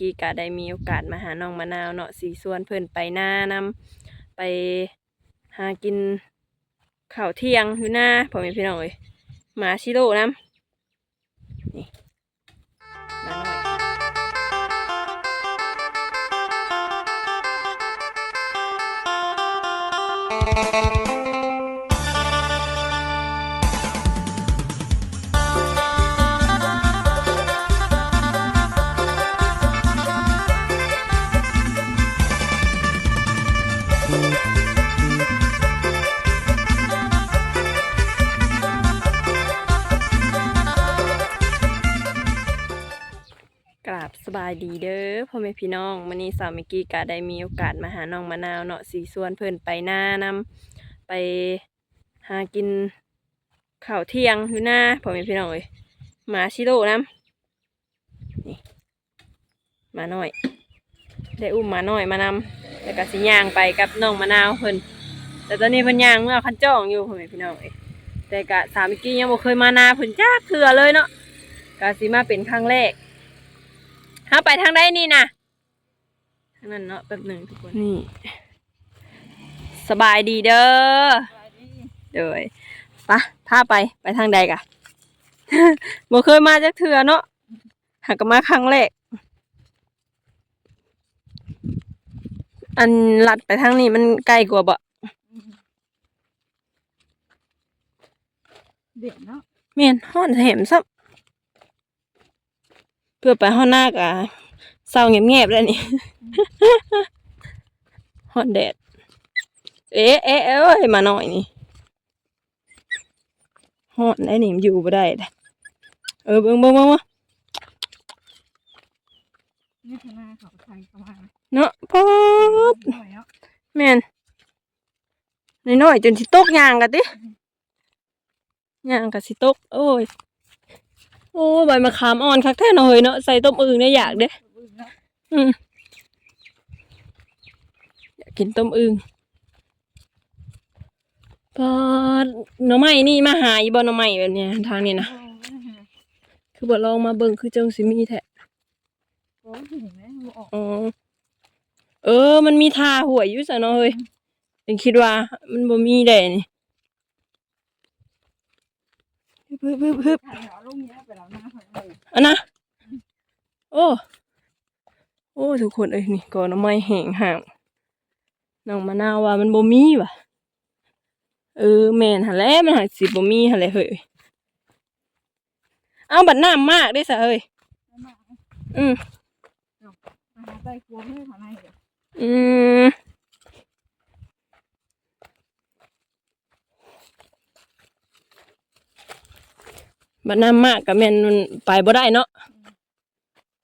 กี้ก็ได้มีโอกาสมาหาน้องมะนาวเนาะสีส่วนเพิ่นไปหน้านำไปหากินข้าวเที่ยงอยู่หน้าพ่อแม่พี่น้องเอ้ยหมาชิโร่นำนี่มาน้อย บสบายดีเด้อพ่อแม่พี่น้องมื้อนี้สาวมิกกี้ก็ได้มีโอกาสมาหาน้องมะนาวเนาะสีส่วนเพิ่นไปหน้านำไปหากินข้าวเที่ยงอยู่หน้าพ่อแม่พี่น้องเอ้ยหมาชิโร่นำนี่หมาน้อย ได้อุ้มหมาน้อยมานำแล้วก็สิย่างไปกับน้องมะนาวเพิ่นแต่ตอนนี้เพิ่นย่างเมื่อคันจ้องอยู่พ่อแม่พี่น้องเอ้ยแต่กะสาวมิกกี้ยังบ่เคยมานาเพิ่นจักเทื่อเลยเนาะก็สิมาเป็นครั้งแรก ถ้าไปทางใดนี่นะทางนั้นเนาะแป๊บหนึ่งทุกคนนี่ สบายดีเด้อเดยปะพาไปไปทางใดกะบ่เคยมาจากเถื่อเนาะหากก็มาครั้งแรกอันลัดไปทางนี้มันใกล้กว่าบ่เด็กเนาะเมียนห้อนแหมซับ เพื่อไปห้อนหน้ากะเศร้าเงียบๆแล้วนี่ฮอนแดด เอ๊ะเอ๊ะเอ้ยมาหน่อยนี่ฮอนได้นี่มันอยู่บ่ได้เด้อเออเบิ่งเบิ่งเบิ่งเบิ่งนี่ข้างหน้าเขาไทยเข้ามาเนาะพอดหน่อยเนาะแม่นน้อยๆจนสิตกยางกะติยางกะสิตก โอ้ย โอ้ใบมะขามอ่อนคักแท้เนาะเฮ้ยเนาะใส่ต้มอึ่งเนี่ยอยากเด้บึ้งเนาะอืมอยากกินต้มอึ่งพอหน่อไม้นี่มาหาอีบ่หน่อไม้แบบเนี้ยทางนี้นะโอ้ยคือบ่ลองมาเบิ่งคือจังสิมีแท้โอ้ยเห็นไหมมันออกอ๋อเออ มันมีทาหวยอยู่ซะเนาะเฮ้ยยังคิดว่า มันบ่มีแด่นี่ พึบพึบพึบถ่ายเอาลงเนี้ยไปแล้วหน้าเขาเลยอันนะ โอ้ โอ้ทุกคนเอ้ยนี่ก่อนหน่อไม้แห้งห่างน้องมะนาวว่ามันบ่มีว่ะ เออแม่นหั่นแหละมันหาสิบ่มีหั่นแหละเฮ้ยเอาบัดน้ำมากได้ซะเฮ้ยเอามาอืม เอามาใต้ครัวไม่ได้ข้างในเดี๋ยว อืม บัดน้ำมากก็แม่นมันไปบ่ได้เนาะ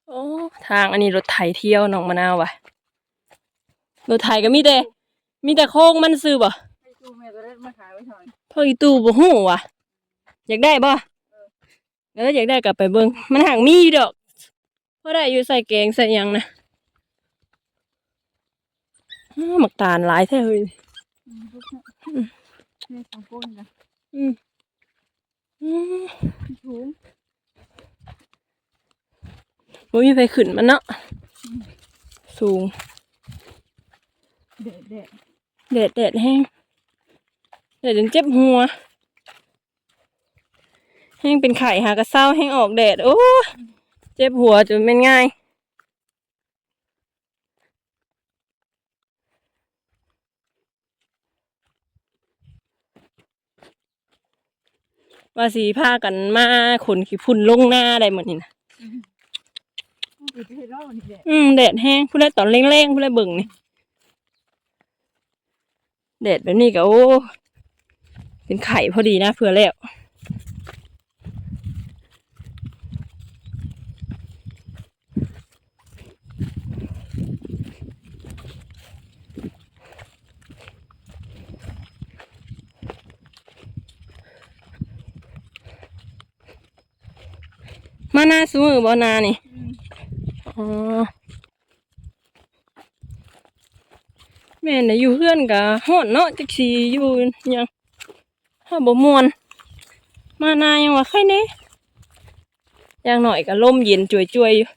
โอ้ทางอันนี้รถไถเที่ยวน้องมะนาวว่ะรถไถก็มีแต่ มีแต่โค้งมันซื้อบ่ให้ตู้แม่ก็ได้มาขายไว้หน่อยพ่ออีตู่บ่ฮู้ว่ะ อยากได้บ่เอออยากได้กลับไปเบิ่งมันห่างมีอยู่ดอกพอได้อยู่ใส่แกงใส่หยังนะอ้าหมักตาลหลายแท้เฮ้ย อืมพวกเนี่ยนี่สองคนนะ อืมอืม ถุงบ่มีไฟขึ้นมันเนาะสูงเด็ดเด็ดแดดแดดแห้งแดดจนเจ็บหัว แห้งเป็นไข่หากระเซ้าแห้งออกแดด โอ้ยเจ็บหัวจนเป็นง่าย ว่าสีพากันมาขนขี้พุ่นลงหน้าได้หมดนี่นะปิดให้รอบนี่เด็ดอืมแดดแห้งผู้ใดตอนเร่งๆผู้ใดเบิ่งนี่แดดแบบนี้ก็โอ้เป็นไข่พอดีนะเผื่อแล้ว มาหน้าสมือบ่นานี่อ๋อแม่น่ะอยู่เพื่อนกะฮ้อนเนาะจักสีอยู่หยังถ้าบ่ม่วน มานายังว่าใครแน่อย่างหน่อยก็ลมเย็นจ่วยๆอยู่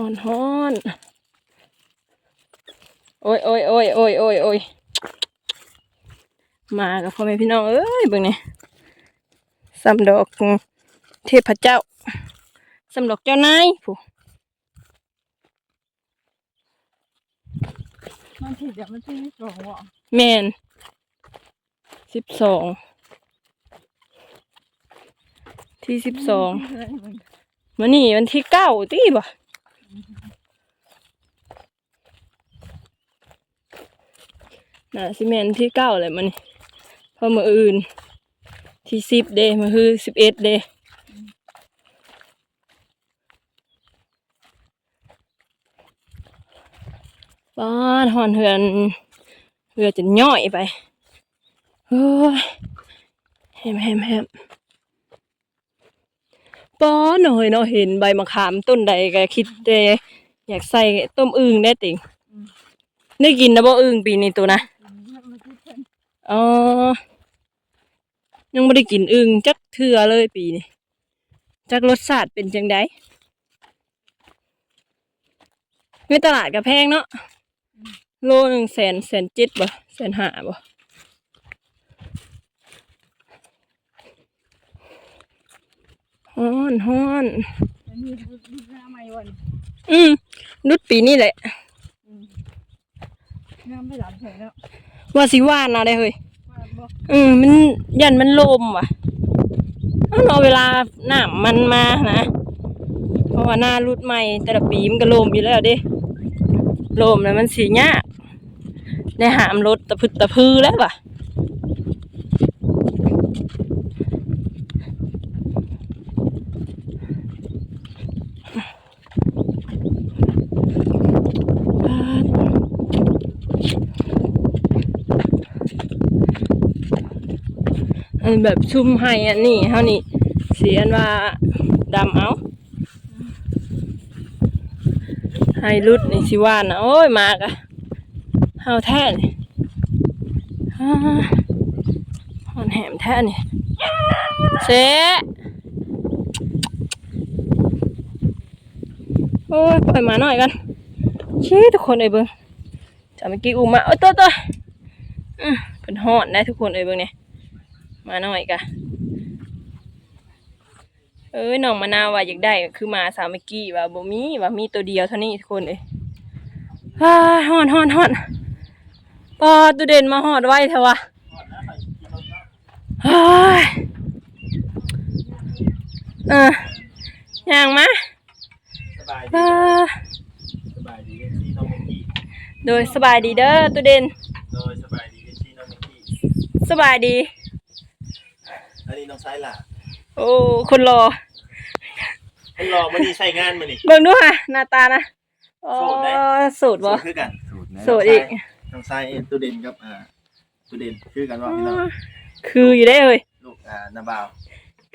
ฮ้อนฮ้อนโอ้ยโอ้ยโอ้ยโอ้ยโอ้ยโอ้ยมากับพ่อแม่พี่น้องเอ้ยเบิ่งนี่สำดอกเทพเจ้าสำดอกเจ้านายผู้มันผิดอะมันที่ไม่ตรงว่ะแมนสิบสองที่สิบสองมันนี่วันที่เก้าตีบ่ น่ะสิแมนที่เก้าเลยมันนี่เพอมืออื่น ที่สิบเดมือคือสิบเอ็ดเดป้านหอนเหือนเหือจะย่อยไปเฮ้ยแฮมแฮมแฮมป้อหน่อยเนาะเห็นใบมะขามต้นใดก็คิดแต่อยากใส่ต้มอึ่งได้ติงได้กินนะบ่อึ่งปีนี้ตัวนะมันที่เพิ่น อ๋อ ยังไม่ได้กินอึ่งจักเทื่อเลยปีนี้จักรสชาติเป็นจังไดในตลาดก็แพงเนาะโลหนึ่งแสนแสนเจ็ดบ่แสนห้าบ่ฮ้อนฮ้อนมันมีดูดูหน้าใหม่วันอืมรุดปีนี้แหละงามไม่หลับเฉยแล้ว ว่าสิว่านเอาได้เฮ้ยอกอืมมันยันมันลมว่ะเองรอเวลาหน้ามันมานะเพราะว่าหน้ารุดใหม่แต่ละปีมันก็ลมอยู่แล้วเดิลมแล้วมันสียากได้หามรถตะพึดตะพือแล้วว่ะ อันแบบชุ่มให้อันนี้เท่านี้เสียนว่าดำเอาให้รุดนี่สิว่านนะโอ้ยมากะเฮาแท้นี่หอนแหมแท้นี่เสโอ้ยปล่อยหมาหน่อยกันชี้ทุกคนเอ้ยเบิ่งจะเมื่อกี้อุ้มมาโอ้ยตัวตัวเป็นหอนได้ทุกคนเอ้ยเบิ่งเนี่ย มาหน่อยกะเอ้ยน้องมะนาวว่าอยากได้ก็คือหมาสาวเมื่อกี้ว่าบ่มีว่ามีตัวเดียวเท่านี้ทุกคนเอ้ยฮ่าฮอนฮอนฮอนปอตัวเด่นมาฮอดไว้เถอะวะเฮ้ยเออย่างมาสบายเอดีอสบายดีเอซีน้องเมกกี้โดยสบายดีเด้อตัวเด่นโดยสบายดีเอซีน้องเมกกี้สบายดี อันนี้น้องไซล่ะโอ้ คนรอให้รอมานี่ใช้งานมานี่ เบิ่งดูค่ะหน้าตานะอ๋อโสดได้สูตรบ่ คือกันสูตรอีก น้องไซเอ็นตูเด่นกับอ่าตูเด่นคือกันว่าพี่น้องคืออยู่ได้เลยลูกอ่านาบาว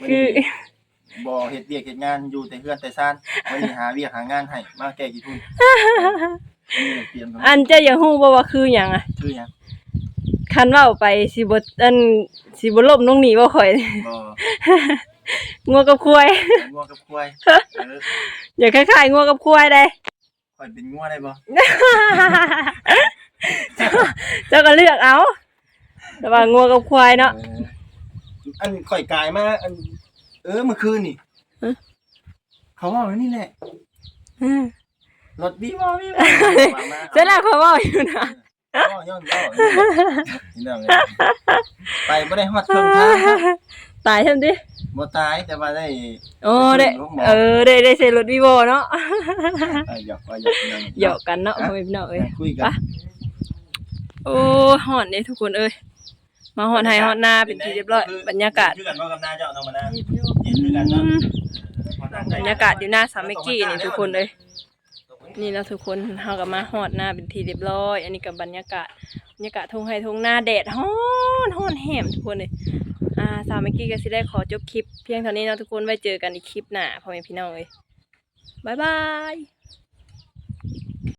คือบ่เฮ็ดเวียกเฮ็ดงานอยู่แต่เฮือนแต่ซ่านวันนี้หาเวียกหางานให้มาแก้กี่ทุนนี่เตรียมกันอันเจะอย่าฮู้บ่ว่าคือหยังอะคือหยัง คันเว้าไปสิบ่อันสิบ่ล่มลงหนีบ่ข่อย บ่งัวกับควายงัวกับควายเอออย่าคล้ายๆงัวกับควายได้ข่อยเป็นงัวได้บ่เจ้าก็เลือกเอาแต่ว่างัวกับควายเนาะเอออันข่อยกายมาอัน เออเมื่อคืนนี่ฮะเขาว่าไว้นี่แหละอืมรถบีบอบีบอมาเจ้าน่ะเขาเว้าอยู่นะ ย่อย่อนย่อนี่แหละนี่แหละไปไม่ได้ฮอดเครื่องทางนะตายใช่มั้ยดิบ่ตายแต่ว่าได้โอ้ได้เออได้ได้ใส่รถวีโวเนาะเอ่อหยอกว่าหยอกนั่งหยอกกันเนาะพ่อแม่พี่น้องเอ้ยนั่งคุยกันปะโอ้ฮอดเด้ทุกคนเอ้ยมาฮอดไห้ฮอดนาเป็นที่เรียบร้อยบรรยากาศคือกันว่ากับหน้าเจ้าน้องมาหน้าหยิบอยู่เห็นคือกันอืเนาะมบรรยากาศอยู่หน้าสามเมกกี้นี่ทุกคนเลย นี่แล้วทุกคนเฮากับมาฮอดหน้าเป็นทีเรียบร้อย อันนี้กับบรรยากาศบรรยากาศทุ่งไห้ทุ่งหน้าแดดฮ้อนฮ้อนแหมทุกคนเลยอ่าสาวเมกี้ก็สิได้ขอจบคลิป เพียงเท่านี้นะทุกคนไว้เจอกันอีกคลิปหน้าพ่อแม่พี่น้องเลยบายบาย